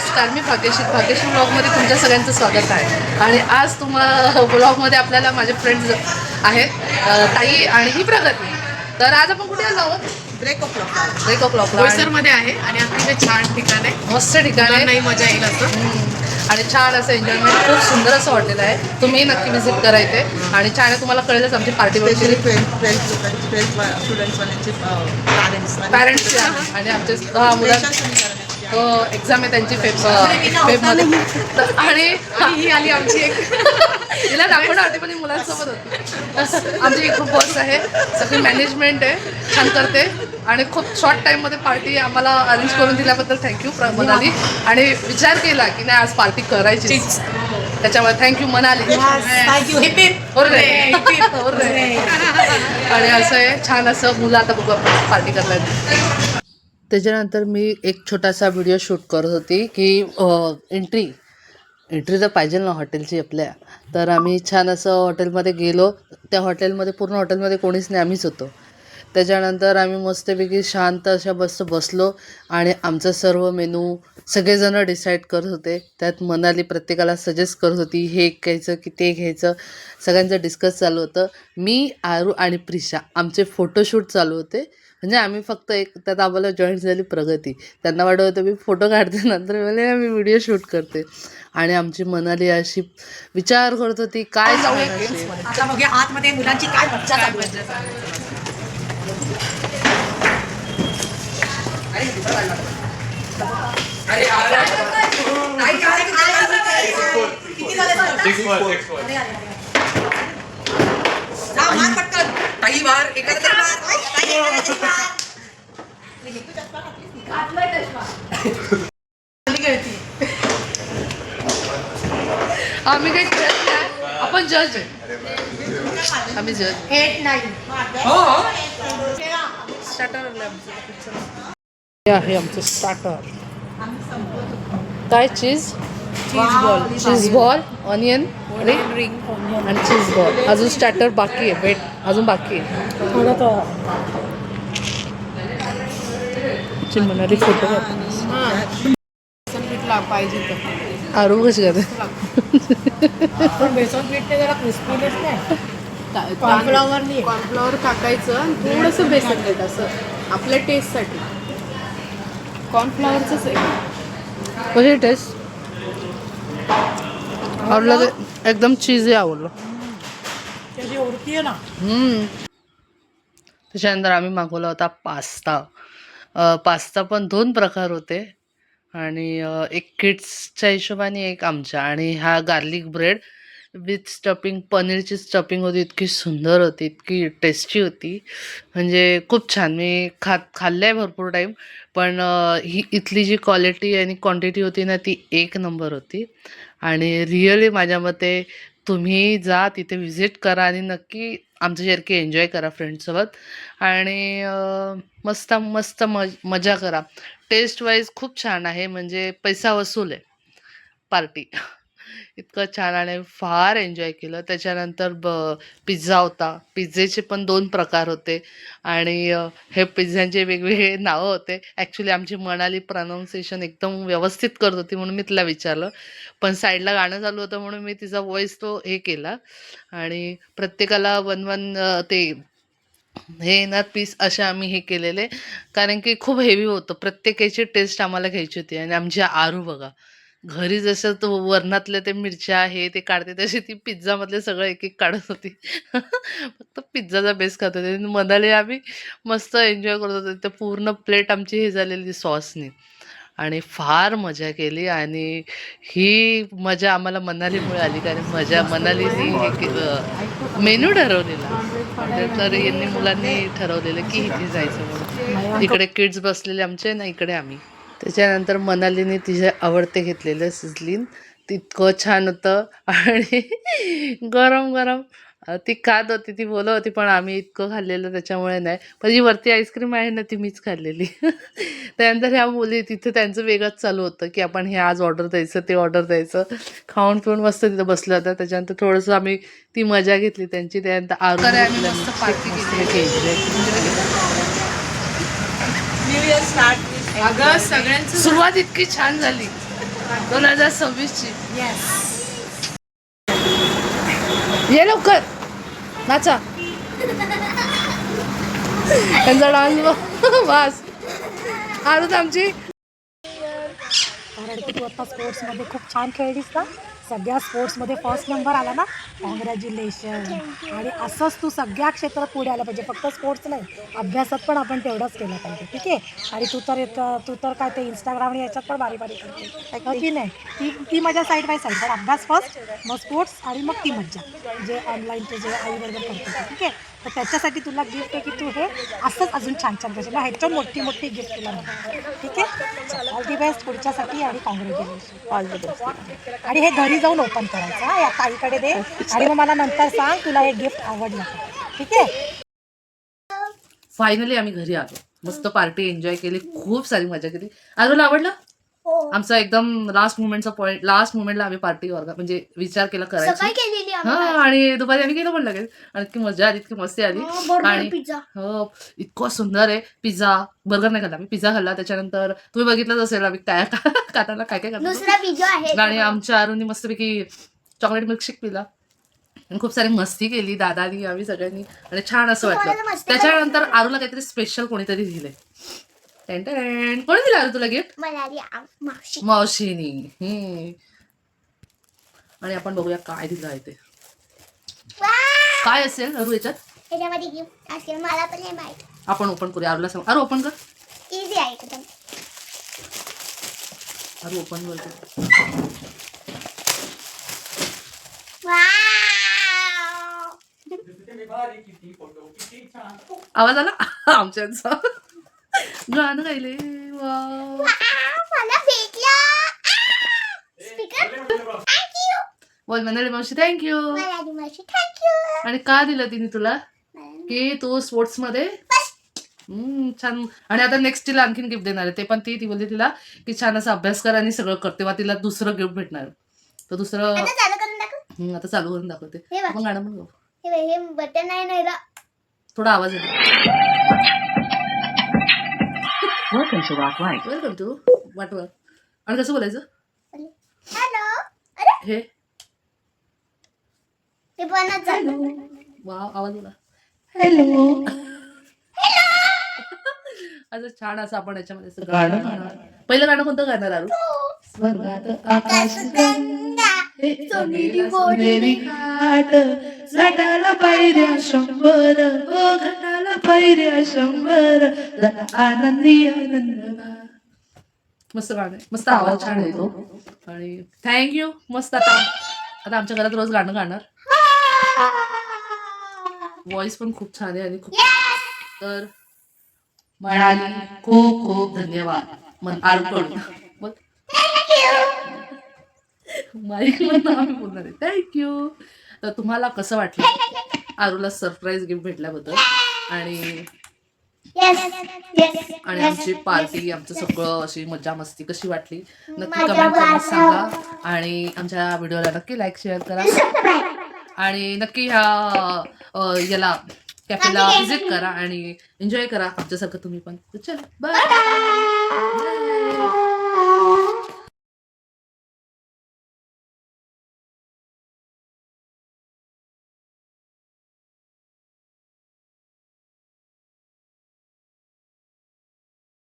नमस्कार मी भाग्यश्री. भाग्यश्री ब्लॉगमध्ये तुमच्या सगळ्यांचं स्वागत आहे. आणि आज तुम्हा ब्लॉगमध्ये आपल्याला माझे फ्रेंड्स आहेत ताई आणि ही प्रगती. तर आज आपण कुठे आलो break of lock break of बोईसरमध्ये आहे आणि अतिशय छान ठिकाण. आहे मस्त ठिकाण. आहे मुलांनाही मजा येईल असं. आणि छान असं एन्जॉयमेंट खूप सुंदर असं हॉटेल आहे. तुम्ही नक्की व्हिजिट करा इथे. आणि छान आहे तुम्हाला कळेलच आमची पार्टी पॅरेंट्स पॅरेंट्स आणि आमचे मुलं एक्झाम आहे त्यांची फेब फेबमध्ये आणि ही आली आमची एक. तिला दाखवणार होते पण मुलांसोबत होती. आमची एक खूप बॉस आहे. सगळी मॅनेजमेंट आहे. छान करते. आणि खूप शॉर्ट टाईममध्ये पार्टी आम्हाला अरेंज करून दिल्याबद्दल थँक्यू मनाली आणि विचार केला की नाही आज पार्टी करायची त्याच्यामुळे थँक्यू मनाली. आणि असं आहे छान असं मुलं आता बघू आपण पार्टी करतात त्याच्यानंतर मी एक छोटासा व्हिडिओ शूट करत होती की एंट्री एंट्री तर पाहिजे ना हॉटेलची आपल्या. तर आम्ही छान असं हॉटेलमध्ये गेलो. त्या हॉटेलमध्ये पूर्ण हॉटेलमध्ये कोणीच नाही आम्हीच होतो. त्याच्यानंतर आम्ही मस्तपैकी शांत अशा बस बसलो आणि आमचं सर्व मेनू सगळेजणं डिसाईड करत होते. त्यात मनाली प्रत्येकाला सजेस्ट करत होती हे घ्यायचं की ते घ्यायचं. सगळ्यांचं डिस्कस चालू होतं. मी आरू आणि प्रिशा आमचे फोटोशूट चालू होते. म्हणजे आम्ही फक्त एक त्यात आम्हाला जॉईन झाली प्रगती. त्यांना वाटत होतं मी फोटो काढते नंतर मला मी व्हिडिओ शूट करते. आणि आमची मनाली अशी विचार करत होती काय आतमध्ये मुलांची काय मज्जा चालू आहे किती झाले जा, मार पटकन. ताई मार, एखादा तरी मार. ताई, एखादा तरी मार. आम्ही काही खेळत नाही आपण जज आहे आम्ही जज स्टार्टर हे आहे आमचं स्टार्टर काय? Cheese cheese ball cheese ball onion ring आणि चीज बॉल अजून स्टार्टर बाकी आहे वेट अजून बाकी आहे. म्हणाली फोटो पाहिजे आरू कशी करते? कॉर्नफ्लॉवर टाकायचं आणि थोडंसं बेसन देत असं. आपल्या टेस्टसाठी कॉर्नफ्लॉवरचंच आहे. कशी टेस्ट आवडलं ते एकदम चीजी आवडलं त्याची आहे ना. हम्म. त्याच्यानंतर आम्ही मागवला होता पास्ता. पास्ता पण दोन प्रकार होते. आणि एक किड्सच्या हिशोबाने एक आमच्या. आणि हा गार्लिक ब्रेड विथ स्टफिंग पनीरची स्टफिंग होती इतकी सुंदर होती इतकी टेस्टी होती. म्हणजे खूप छान. मी खात खाल्लं आहे भरपूर टाईम पण ही इथली जी क्वालिटी आणि क्वांटिटी होती ना ती एक नंबर होती. आणि रिअली माझ्या मते तुम्ही जा तिथे व्हिजिट करा आणि नक्की आमच्यासारखी एन्जॉय करा फ्रेंडसोबत आणि मस्त मस्त मज मजा करा. टेस्ट वाईज खूप छान आहे म्हणजे पैसा वसूल आहे. पार्टी इतकं छान आणि फार एन्जॉय केलं. त्याच्यानंतर ब पिझ्झा होता. पिझ्झेचे पण दोन प्रकार होते. आणि हे पिझ्झ्यांचे वेगवेगळे नावं होते. ॲक्च्युली आमची मनाली प्रनाऊन्सिएशन एकदम व्यवस्थित करत होती म्हणून मी तिला विचारलं. पण साईडला गाणं चालू होतं म्हणून मी तिचा वॉईस तो हे केला. आणि प्रत्येकाला वन वन ते हे ना पीस असे आम्ही हे केलेले. कारण की खूप हेवी होतं. प्रत्येकाची टेस्ट आम्हाला घ्यायची होती. आणि आमची आरू बघा. घरी जसं तो वरणातल्या ते मिरच्या आहे ते काढते तशी ती पिझ्झामधले सगळं एक एक काढत होती. फक्त पिझ्झाचा बेस खात होते. आणि मनाली आम्ही मस्त एन्जॉय करत होतो. तर पूर्ण प्लेट आमची हे झालेली सॉसने आणि फार मजा केली. आणि ही मजा आम्हाला मनालीमुळे आली. कारण मजा मनालीनी हे मेनू ठरवलेला. तर यांनी मुलांनी ठरवलेलं की इथे जायचं म्हणून. इकडे किड्स बसलेले आमचे ना इकडे आम्ही. त्याच्यानंतर मनालीने तिचे आवडते घेतलेलं सिझलिन. तितकं छान होतं. आणि गरम गरम ती खात होती ती बोलत होती पण आम्ही इतकं खाल्लेलं त्याच्यामुळे नाही. पण जी वरती आईस्क्रीम आहे ना ती मीच खाल्लेली. त्यानंतर ह्या मुली तिथे त्यांचं वेगळंच चालू होतं की आपण हे आज ऑर्डर द्यायचं ते ऑर्डर द्यायचं. खाऊन पिऊन मस्त तिथं बसलं होतं त्याच्यानंतर थोडंसं आम्ही ती मजा घेतली त्यांची. त्यानंतर आरू स्टार्ट अगं सगळ्यांचं सुरुवात इतकी छान झाली. दोन हजार सव्वीसची. येस ये लवकर. नाचा. त्यांचा डान्स वास आरुत आमची. कारण की तू आता स्पोर्ट्समध्ये खूप छान खेळलीस ना सगळ्या स्पोर्ट्समध्ये फर्स्ट नंबर आला ना? कॉंग्रॅच्युलेशन आणि असंच तू सगळ्या क्षेत्रात पुढे आलं पाहिजे. फक्त स्पोर्ट्स नाही अभ्यासात पण आपण तेवढंच केलं पाहिजे. ठीक आहे? आणि तू तर एक तू तर काय ते इंस्टाग्राम आणि याच्यात पण बारी बारी करते हो की नाही? ती ती मजा साईड बाय साईड पण अभ्यास फर्स्ट मग स्पोर्ट्स आणि मग ती मज्जा. जे ऑनलाईन तुझे आईबरोबर करते ते, ठीक आहे? तर त्याच्यासाठी तुला गिफ्ट आहे की तू हे असंच अजून छान छान करशील मग ह्याच्यावर मोठी मोठी गिफ्ट तुला ठीक आहे? ऑल दी बेस्ट पुढच्यासाठी आणि कॉंग्रॅच्युलेशन ऑल द बेस्ट आणि हे घरी जाऊन ओपन करायचं हा या ताईकडे दे. आणि मग मला नंतर सांग तुला हे गिफ्ट आवडलं का. ठीक आहे? फायनली आम्ही घरी आलो. मस्त पार्टी एन्जॉय केली खूप सारी मजा केली. आरुला आवडलं? आमचा एकदम लास्ट मुमेंटचा पॉईंट लास्ट मुमेंटला आम्ही पार्टी वर्ग म्हणजे विचार केला करायची. हा आणि दुपारी आम्ही गेलो पण लगेच. आणि इतकी मजा आली इतकी मस्ती आली. आणि पिझ्झा. हो इतकं सुंदर आहे. पिझ्झा बर्गर नाही खाल्ला आम्ही. पिझ्झा खाल्ला. त्याच्यानंतर तुम्ही बघितलंच असेल आम्ही काय खाताना काय काय करतो आणि आमच्या अरुणी मस्तपैकी चॉकलेट मिल्कशेक पिला. आणि खूप सारी मस्ती केली दादानी आम्ही सगळ्यांनी. आणि छान असं वाटलं. त्याच्यानंतर आरूला काहीतरी स्पेशल कोणीतरी टेन. कोणी दिलं आरू तुला गिफ्ट मावशीनी. आणि आपण बघूया काय दिलं आहे ते! काय असेल? अरू याच्यात. ह्याच्यामध्ये गिफ्ट असेल मला पण नाही माहीत. आपण ओपन करूया. आरूला सांग. अरू ओपन कर. इझी आहे एकदम. अरू ओपन करतो वाव! आवाज आला? आमच्याचा गाणं गायले वा वाव, मला भेटला स्पीकर थँक्यू बोल मंडळी मावशी थँक्यू मावशी थँक्यू आणि का दिलं तिने तुला? की तू स्पोर्ट्समध्ये? हम्म, छान. आणि आता नेक्स्ट तिला आणखीन गिफ्ट देणार आहे. ते पण ती ती बोलली तिला की छान असा अभ्यास कर आणि सगळं कर. तेव्हा तिला दुसरं गिफ्ट भेटणार. तर दुसरं आता चालू करून दाखव. हम्म, आता चालू करून दाखवते. हे बघ. आपण गाणं गाऊ. हे बघ, हे बटन आहे ना थोडा आवाज येतो. Welcome to Rock Life. Welcome to वाटवर आणि कसं बोलायचं? हॅलो अरे. हे. ते बनत झालं वा आवाज बोला हॅलो. असं छान असं आपण याच्यामध्ये असं गाणं गाणार पहिलं गाणं कोणतं गाणार आरू? स्वर्गात आकाश गंगा. सोनेरी सोनेरी घाट. झाडाला पायऱ्या शंभर. हो घाटाला पायऱ्या शंभर. जरा आनंदी आनंद मस्त गाणं आहे. मस्त आवाज छान येतो आणि थँक्यू मस्त आता आता आमच्या घरात रोज गाणं गाणार. व्हॉइस पण खूप छान आहे आणि खूप तर म्हणाली खूप खूप धन्यवाद. मन बोल माईक आम्ही बोलणार आहे थँक्यू तर तुम्हाला कसं वाटलं? आरूला सरप्राईज गिफ्ट भेटल्याबद्दल. आणि येस येस आणि आमची पार्टी आमचं सगळं अशी मजा मस्ती कशी वाटली? नक्की कमेंट करून. सांगा. आणि आमच्या व्हिडिओला नक्की लाईक शेअर करा. आणि नक्की ह्या याला कॅफेला व्हिजिट करा आणि एन्जॉय करा आमच्यासारखं तुम्ही पण. चल बाय.